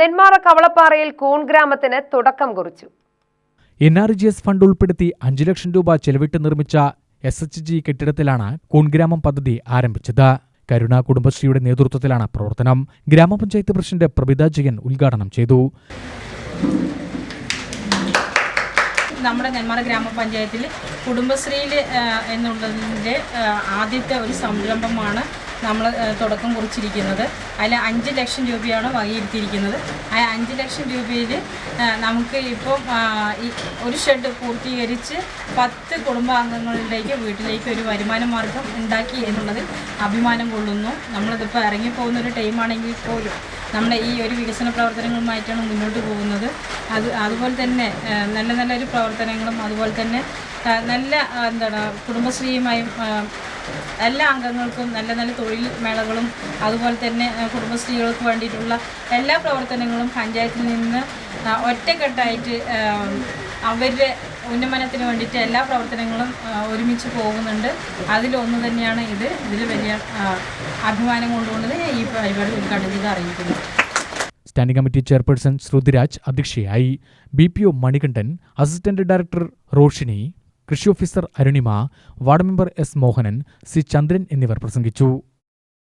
നെന്മാറ കവളപ്പാറയിൽ കൂൺ ഗ്രാമത്തിന് തുടക്കം കുറിച്ചു. N R G S fund ഉൾപ്പെടുത്തി അഞ്ചു ലക്ഷം രൂപ ചെലവിട്ട് നിർമ്മിച്ച എസ് എച്ച് ജി കെട്ടിടത്തിലാണ് കൂൺഗ്രാമം പദ്ധതി ആരംഭിച്ചത്. കരുണ കുടുംബശ്രീയുടെ നേതൃത്വത്തിലാണ് പ്രവർത്തനം. ഗ്രാമപഞ്ചായത്ത് പ്രസിഡന്റ് പ്രഭിത ജയൻ ഉദ്ഘാടനം ചെയ്തു. നമ്മുടെ നെന്മാറ ഗ്രാമപഞ്ചായത്തിൽ കുടുംബശ്രീയിൽ എന്നുള്ളതിന്റെ ആദ്യത്തെ ഒരു സംരംഭമാണ് നമ്മൾ തുടക്കം കുറിച്ചിരിക്കുന്നത്. അതിൽ അഞ്ച് ലക്ഷം രൂപയാണ് വകയിരുത്തിയിരിക്കുന്നത്. ആ അഞ്ച് ലക്ഷം രൂപയിൽ നമുക്ക് ഇപ്പം ഒരു ഷെഡ് പൂർത്തീകരിച്ച് പത്ത് കുടുംബാംഗങ്ങളിലേക്ക് വീട്ടിലേക്ക് ഒരു വരുമാന മാർഗം ഉണ്ടാക്കി എന്നുള്ളതിൽ അഭിമാനം കൊള്ളുന്നു. നമ്മളിതിപ്പോൾ ഇറങ്ങിപ്പോകുന്ന ഒരു ടൈമാണെങ്കിൽ പോലും നമ്മുടെ ഈ ഒരു വികസന പ്രവർത്തനങ്ങളുമായിട്ടാണ് മുന്നോട്ട് പോകുന്നത്. അത് അതുപോലെ തന്നെ നല്ല നല്ലൊരു പ്രവർത്തനങ്ങളും അതുപോലെ തന്നെ നല്ല എന്താണ് കുടുംബശ്രീയുമായും എല്ലാ അംഗങ്ങൾക്കും നല്ല നല്ല തൊഴിൽ മേളകളും അതുപോലെ തന്നെ കുടുംബശ്രീകൾക്ക് വേണ്ടിയിട്ടുള്ള എല്ലാ പ്രവർത്തനങ്ങളും പഞ്ചായത്തിൽ നിന്ന് ഒറ്റക്കെട്ടായിട്ട് അവരുടെ ഉന്നമനത്തിന് വേണ്ടിയിട്ട് എല്ലാ പ്രവർത്തനങ്ങളും ഒരുമിച്ച് പോകുന്നുണ്ട്. അതിലൊന്ന് തന്നെയാണ് ഇത്. ഇതിൽ വലിയ അഭിമാനം കൊണ്ടുകൊണ്ട് ഈ പരിപാടി ഉദ്ഘാടനം ചെയ്ത് അറിയിക്കുന്നു. സ്റ്റാൻഡിംഗ് കമ്മിറ്റി ചെയർപേഴ്സൺ ശ്രുതിരാജ് അധ്യക്ഷയായി. B P O Manikandan assistant director Roshini കൃഷി officer Arunima ward member S Mohanan C Chandran എന്നിവർ പ്രസംഗിച്ചു.